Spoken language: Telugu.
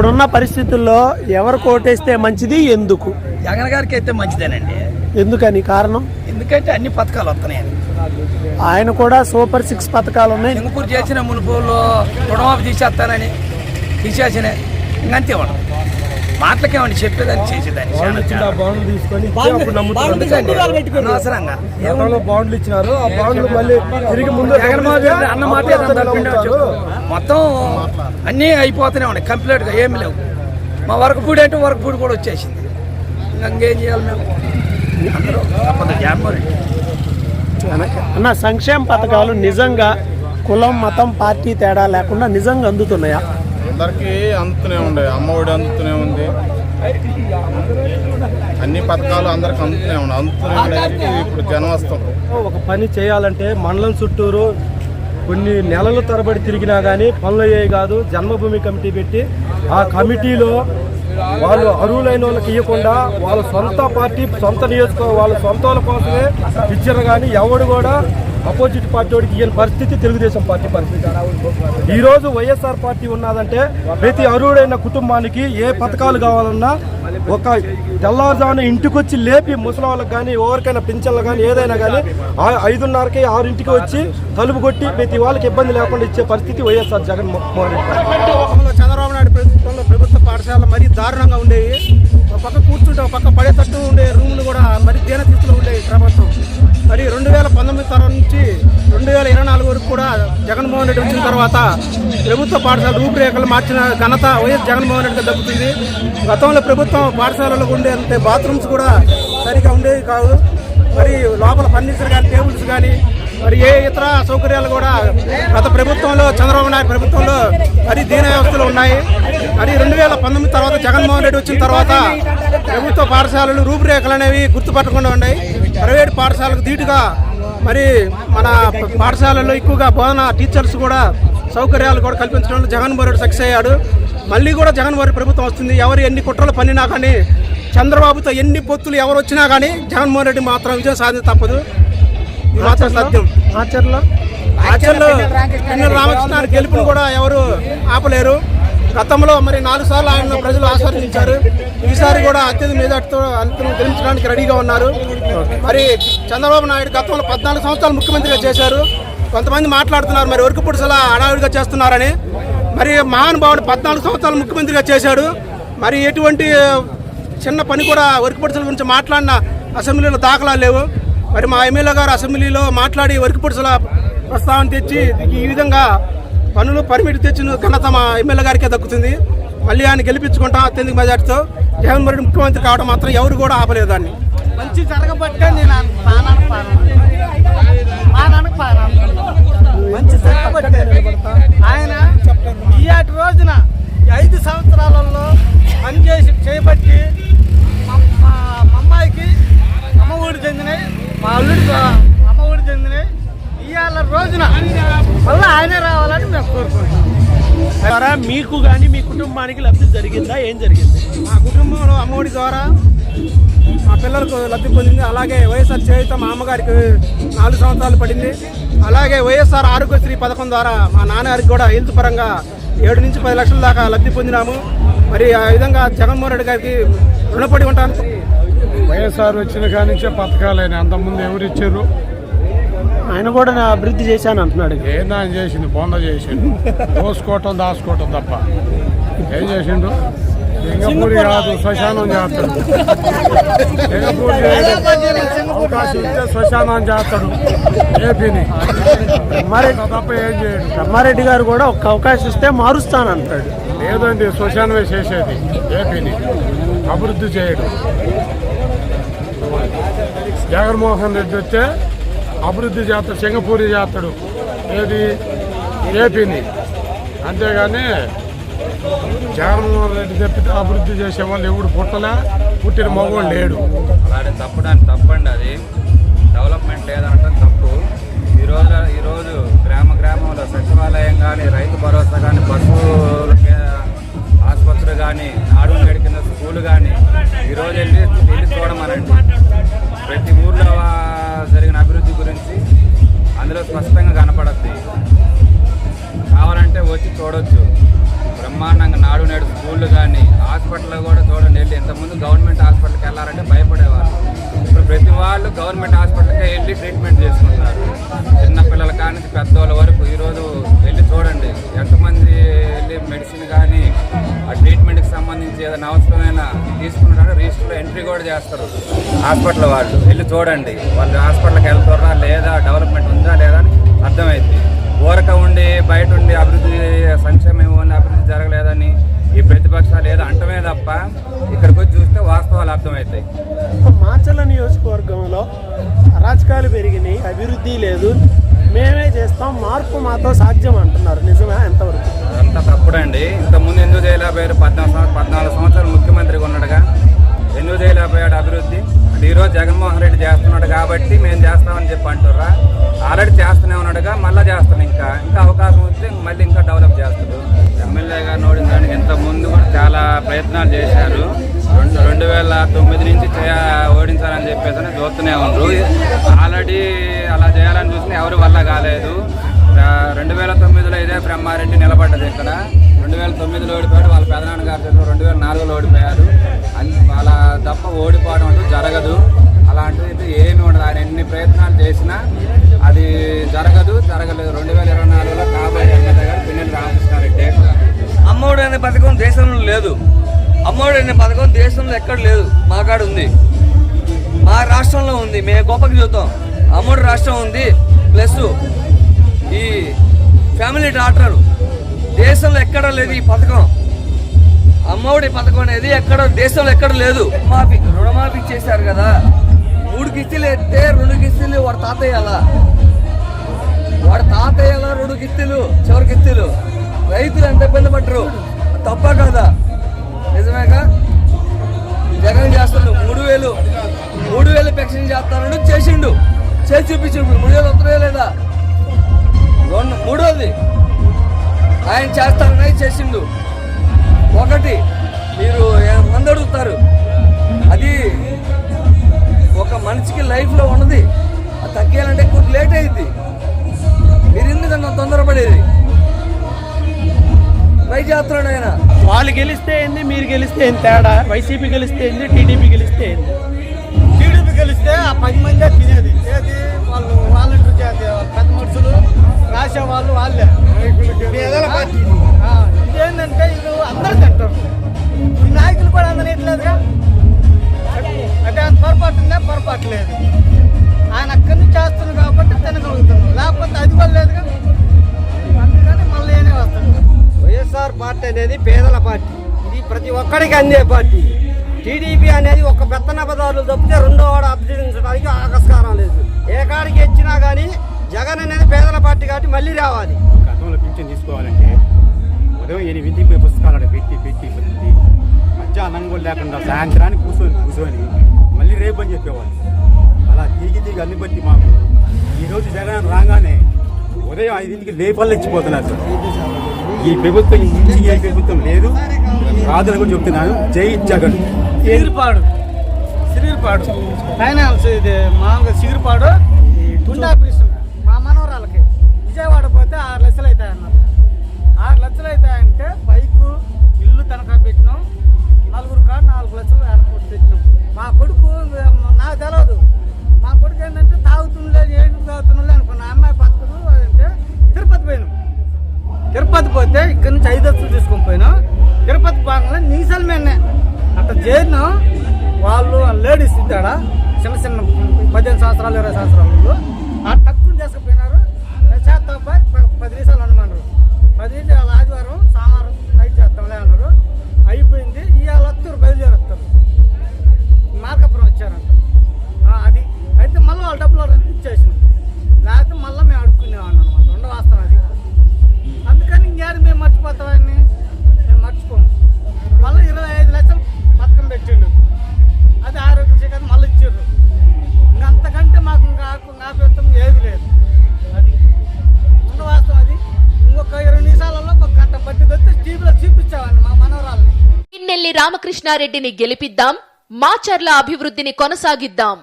ఇప్పుడున్న పరిస్థితుల్లో ఎవరు కోటేస్తే మంచిది? ఎందుకు? జగన్ గారికి అయితే మంచిదేనండి. ఎందుకని? కారణం? ఎందుకంటే అన్ని పథకాలు వస్తున్నాయని ఆయన కూడా సూపర్ సిక్స్ పథకాలు ఉన్నాయి. సింగపూర్ చేసిన మునుపులో రుణమాఫీ తీసేస్తానని తీసేసిన ఇంకంతే ఉండదు మాటలకేమండి? చెప్పేదాన్ని చేసేదాన్ని. బాండ్లు తీసుకొని? అనవసరంగా. గతంలో బాండ్లు ఇచ్చినారు ఆ బాండ్లు మళ్ళీ తిరిగి ముందు అన్న మాట. మొత్తం అన్నీ అయిపోతూనే ఉన్నాయి. కంప్లీట్గా ఏమి లేవు. మా వరకు పూడి అంటే వరకు పూడి కూడా వచ్చేసింది. ఇంకా ఇంకేం చేయాలి మేము? అందరూ తప్పదు రెడ్డి అన్న సంక్షేమ పథకాలు నిజంగా కులం మతం పార్టీ తేడా లేకుండా నిజంగా అందుతున్నాయా? అందరికీ అందుతూనే ఉండే అమ్మఒడి అందుతూనే ఉంది. అన్ని పథకాలు అందరికి అందుతూనే ఉన్నాయి అందుతూనే ఉండేది ఇప్పుడు జనం ఒక పని చేయాలంటే మండలం చుట్టూరు కొన్ని నెలల తరబడి తిరిగినా కానీ పనులు అయ్యే కాదు. జన్మభూమి కమిటీ పెట్టి ఆ కమిటీలో వాళ్ళు అరువులైన వాళ్ళకి ఇవ్వకుండా వాళ్ళ సొంత పార్టీ సొంత నియోజక వాళ్ళ సొంత వాళ్ళ కోసమే ఇచ్చారు కానీ ఎవడు కూడా అపోజిట్ పార్టీ వాడికి ఇయ్యని పరిస్థితి తెలుగుదేశం పార్టీ పరిస్థితి. ఈరోజు వైఎస్ఆర్ పార్టీ ఉన్నదంటే ప్రతి అర్హుడైన కుటుంబానికి ఏ పథకాలు కావాలన్నా ఒక తెల్లవారుజామున ఇంటికి వచ్చి లేపి ముసలి వాళ్ళకి కానీ ఎవరికైనా పింఛన్లు కానీ ఏదైనా కానీ ఐదున్నరకి ఆరింటికి వచ్చి తలుపు కొట్టి ప్రతి వాళ్ళకి ఇబ్బంది లేకుండా ఇచ్చే పరిస్థితి వైఎస్ఆర్ జగన్మోహన్ రెడ్డి చంద్రబాబు నాయుడు ప్రభుత్వంలో ప్రభుత్వ పాఠశాల మరీ దారుణంగా ఉండేవి. ఒక పక్క కూర్చుంటే ఒక పక్క పడేటట్టు ఉండే రూములు కూడా మరి దీనతీస్తులు ఉండేవి ప్రభుత్వం. మరి రెండు వేల పంతొమ్మిది తరం నుంచి రెండు వేల ఇరవై నాలుగు వరకు కూడా జగన్మోహన్ రెడ్డి వచ్చిన తర్వాత ప్రభుత్వ పాఠశాల రూపురేఖలు మార్చిన ఘనత వైఎస్ జగన్మోహన్ రెడ్డికి దక్కుతుంది. గతంలో ప్రభుత్వం పాఠశాలలో ఉండే బాత్రూమ్స్ కూడా సరిగా ఉండేవి కావు. మరి లోపల ఫర్నిచర్ కానీ టేబుల్స్ కానీ మరి ఏ ఇతర సౌకర్యాలు కూడా గత ప్రభుత్వంలో చంద్రబాబు నాయుడు ప్రభుత్వంలో మరి దీన వ్యవస్థలు ఉన్నాయి. మరి రెండు వేల పంతొమ్మిది తర్వాత జగన్మోహన్ రెడ్డి వచ్చిన తర్వాత ప్రభుత్వ పాఠశాలలు రూపురేఖలు అనేవి గుర్తుపట్టకుండా ఉన్నాయి. ప్రైవేట్ పాఠశాలకు ధీటుగా మరి మన పాఠశాలల్లో ఎక్కువగా బోధన టీచర్స్ కూడా సౌకర్యాలు కూడా కల్పించడంలో జగన్మోహన్ రెడ్డి సక్సెస్ అయ్యాడు. మళ్ళీ కూడా జగన్మోహన్ రెడ్డి ప్రభుత్వం వస్తుంది. ఎవరు ఎన్ని కుట్రలు పన్నినా కానీ చంద్రబాబుతో ఎన్ని పొత్తులు ఎవరు వచ్చినా కానీ జగన్మోహన్ రెడ్డి మాత్రం విజయం సాధించ తప్పదు. ఇది మాత్రం సత్యం. ఆచరణలో ఆచరణలో రామకృష్ణ గెలుపును కూడా ఎవరు ఆపలేరు. గతంలో మరి నాలుగు సార్లు ఆయన ప్రజలు ఆస్వాదించారు ఈసారి కూడా అత్యధిక మీదతో అంతరం గెలించడానికి రెడీగా ఉన్నారు. మరి చంద్రబాబు నాయుడు గతంలో పద్నాలుగు సంవత్సరాలు ముఖ్యమంత్రిగా చేశారు. కొంతమంది మాట్లాడుతున్నారు మరి వరకు పుడుసలా హడావిడిగా చేస్తున్నారని. మరి మహానుభావుడు పద్నాలుగు సంవత్సరాలు ముఖ్యమంత్రిగా చేశాడు. మరి ఎటువంటి చిన్న పని కూడా వర్క్ పుడుసల గురించి మాట్లాడిన అసెంబ్లీలో దాఖలాలు లేవు. మరి మా ఎమ్మెల్యే గారు అసెంబ్లీలో మాట్లాడి వర్క్ పుడుసల ప్రస్తావన తెచ్చి ఈ విధంగా పనులు పరిమితి తెచ్చిన ఘనత మా ఎమ్మెల్యే గారికే దక్కుతుంది. మళ్ళీ ఆయన గెలిపించుకుంటాం అత్యధిక మెజార్టీతో జగన్ రెడ్డి ముఖ్యమంత్రి కావడం మాత్రం ఎవరు కూడా ఆపలేదు దాన్ని. మంచి జరగబట్టే నేను పానాను పానాను మంచి జరగబట్టే. ఆయన ఈ రోజున ఐదు సంవత్సరాలలో పనిచేసి చేపట్టి మా- అమ్మాయికి అమ్మ ఊరు చెందినాయి మా అల్లుడికి అమ్మ ఊరు చెందినాయి ఇవాళ రోజున మళ్ళీ ఆయనే రావాలి. ద్వారా మీకు కానీ మీ కుటుంబానికి లబ్ధి జరిగిందా? ఏం జరిగింది? మా కుటుంబంలో అమ్మఒడి ద్వారా మా పిల్లలకు లబ్ధి పొందింది. అలాగే వైఎస్ఆర్ చేయుత మా అమ్మగారికి నాలుగు సంవత్సరాలు పడింది. అలాగే వైఎస్ఆర్ ఆరోగ్యశ్రీ పథకం ద్వారా మా నాన్నగారికి కూడా హెల్త్ పరంగా ఏడు నుంచి పది లక్షల దాకా లబ్ధి పొందినాము. మరి ఆ విధంగా జగన్మోహన్ రెడ్డి గారికి రుణపడి ఉంటాను. వైఎస్ఆర్ వచ్చిన కాడి నుంచే పథకాలైన అంతకుముందు ఎవరు ఇచ్చారు? ఆయన కూడా నా అభివృద్ధి చేశాను అంటున్నాడు ఏందా ఆయన చేసిండు? బొంద చేసిండు. దోసుకోవటం దాచుకోవటం తప్ప. ఏం చేసిండు? సింగపూరి కాదు శ్మశానం చేస్తాడు. సింగపూర్. అవకాశం ఇస్తే శ్మశానం చేస్తాడు ఏపీని. మరి తప్ప ఏం చేయడు. బ్రహ్మారెడ్డి గారు కూడా ఒక అవకాశం ఇస్తే మారుస్తాను అంటాడు. లేదండి శ్మశానమే చేసేది ఏపీని. అభివృద్ధి చేయడు. జగన్మోహన్ రెడ్డి వస్తే అభివృద్ధి చేస్తాడు సింగపూరి చేస్తాడు ఏది? ఏపీని. అంతేగాని జగన్మోహన్ రెడ్డి తప్పితే అభివృద్ధి చేసే వాళ్ళు ఎవడు పుట్టలే? పుట్టిన మగవాళ్ళు లేడు. అలాంటి తప్పడానికి తప్పండి అది. గవర్నమెంట్ హాస్పిటల్కి వెళ్ళి ట్రీట్మెంట్ చేసుకుంటున్నారు చిన్న కానీ పెద్దవాళ్ళ వరకు ఈరోజు వెళ్ళి చూడండి. ఎంతమంది వెళ్ళి మెడిసిన్ కానీ ఆ ట్రీట్మెంట్కి సంబంధించి ఏదైనా అవసరమైన తీసుకున్నారంటే రిజిస్టర్లో ఎంట్రీ కూడా చేస్తారు. హాస్పిటల్ వాళ్ళు వెళ్ళి చూడండి. వాళ్ళు హాస్పిటల్కి వెళ్తారా లేదా డెవలప్మెంట్ ఉందా లేదా అని అర్థమైంది. ఊరక ఉండి బయట ఉండి అభివృద్ధి సంక్షేమం ఉండి అభివృద్ధి జరగలేదని ఈ ప్రతిపక్షాలు ఏదో అంటమే తప్ప ఇక్కడికి వచ్చి చూస్తే వాస్తవాలు అర్థమవుతాయి. నియోజకవర్గంలో అరాచకాలు పెరిగినాయి అభివృద్ధి లేదు. మేమే చేస్తాం మార్పు మాతో సాధ్యం అంటున్నారు. నిజమే ఎంతవరకు? అదంతా తప్పుడండి. ఇంతకుముందు ఎందుకు చేయలేకపోయారు? పద్నాలుగు సంవత్సరాలు పద్నాలుగు సంవత్సరాలు ముఖ్యమంత్రిగా ఉన్నాడుగా. ఎందుకు చేయలేకపోయాడు అభివృద్ధి? అంటే ఈరోజు జగన్మోహన్ రెడ్డి చేస్తున్నాడు కాబట్టి మేము చేస్తామని చెప్పి అంటుర్రా. ఆల్రెడీ చేస్తూనే ఉన్నాడుగా మళ్ళీ చేస్తాను ఇంకా. ఇంకా అవకాశం వస్తే మళ్ళీ ఇంకా డెవలప్ చేస్తాడు. ఎమ్మెల్యేగా ఓడించడానికి ఇంత ముందు కూడా చాలా ప్రయత్నాలు చేశారు. రెండు వేల తొమ్మిది నుంచి చేయ ఓడించాలని చెప్పేసి అని చూస్తూనే ఉన్నారు ఆల్రెడీ అలా చేయాలని చూసిన ఎవరి వల్ల కాలేదు. రెండు వేల తొమ్మిదిలో ఇదే బ్రహ్మారెడ్డి నిలబడ్డది ఇక్కడ. రెండు వేల తొమ్మిదిలో ఓడిపోయాడు వాళ్ళ పెదనాన్న గారు రెండు వేల నాలుగులో ఓడిపోయారు అన్- అలా తప్ప ఓడిపోవడం అంటూ జరగదు. అలాంటిది అయితే ఏమి ఉండదు. ఆయన ఎన్ని ప్రయత్నాలు చేసినా అది జరగదు జరగలేదు. రెండు వేల ఇరవై నాలుగులో కాబోయే ఎమ్మెల్యే గారు పిన్నెల రామకృష్ణారెడ్డి. అమ్మఒడి అనే పథకం దేశంలో లేదు. అమ్మఒడి అనే పథకం దేశంలో ఎక్కడ లేదు. మా కాడ ఉంది. మా రాష్ట్రంలో ఉంది. మేము గొప్పకి చూద్దాం. అమ్మఒడి రాష్ట్రం ఉంది. ప్లస్ ఈ ఫ్యామిలీ డాక్టర్ దేశంలో ఎక్కడ లేదు ఈ పథకం. అమ్మఒడి పథకం అనేది ఎక్కడ దేశంలో ఎక్కడ లేదు. మాఫీ రుణమాఫీ చేశారు కదా. మూడు కిస్తీలు ఎత్తే రెండు కిస్తీలు వాడు తాతయ్యాలా వాడు తాతయ్యల రెండు కిస్తీలు చివరి కిస్తీలు. రైతులు ఎంత ఇబ్బంది పట్టరు తప్ప కదా? నిజమేగా జగన్ చేస్తాడు. మూడు వేలు. మూడు వేలు పెన్షన్ చేస్తానని చేసిండు. చేసి చూపించిండు. మూడు వేలు వస్తున్నాయా లేదా? రెండు మూడోది. ఆయన చేస్తానని చేసిండు. ఒకటి మీరు మంది అడుగుతారు? అది ఒక మనిషికి లైఫ్లో ఉన్నది. అది తగ్గాలంటే కొద్ది లేట్ అయింది మీరు ఎందుకన్నా తొందరపడేది. ట్రై చేస్తున్నాడు ఆయన వాళ్ళు గెలిస్తే ఏంది మీరు గెలిస్తే ఏంది తేడా? వైసీపీ గెలిస్తే ఏంది టీడీపీ గెలిస్తే ఏంది? టీడీపీ గెలిస్తే ఆ పది మందే తినేది. ఏది? వాళ్ళు వాలంటీర్ చేతి పెద్ద మనుషులు రాసే వాళ్ళు. ప్రతి ఒక్కడికి అందే పార్టీ. టీడీపీ అనేది ఒక పెత్తన తప్పితే రెండో వాడు అభ్యర్థించడానికి ఆకస్కారం లేదు. ఏ కాడికి ఇచ్చినా కానీ జగన్ అనేది పేదల పార్టీ కాబట్టి మళ్ళీ రావాలి. గతంలో పింఛన్ తీసుకోవాలంటే ఉదయం ఎనిమిది పుస్తకాలు పెట్టి పెట్టి పెట్టి మధ్యాహ్నం కూడా లేకుండా సాయంత్రానికి కూర్చొని కూర్చొని మళ్ళీ రేపు అని చెప్పేవాళ్ళు. అలా తిరిగి తిరిగి అన్ని బట్టి మాకు ఈరోజు జగన్ రాగానే ఉదయం ఐదింటికి లేపల్లు ఇచ్చిపోతున్నారు సార్ ఈ ప్రభుత్వం ఇంచి ఏ ప్రభుత్వం లేదు. రాదని కూడా చెప్తున్నాను జై జగన్. సిగిరిపాడు సిగిరిపాడు ఆయన ఇది మామూలుగా సిగిరిపాడు తిరుపతి పోతే ఇక్కడ నుంచి ఐదు లక్షలు తీసుకొని పోయినా. తిరుపతి భాగంలో నీసల్ మేనే. అట్లా చేరిన వాళ్ళు లేడీస్ ఇద్దాడా చిన్న చిన్న పదిహేను సంవత్సరాలు ఇరవై సంవత్సరాలు ఆ తక్కువ చేసుకుపోయినారు చేస్తాం పది నిమిషాలు అనమన్నారు పది నిమిషాలు రామకృష్ణారెడ్డిని గెలిపిద్దాం మాచర్ల అభివృద్ధిని కొనసాగిద్దాం.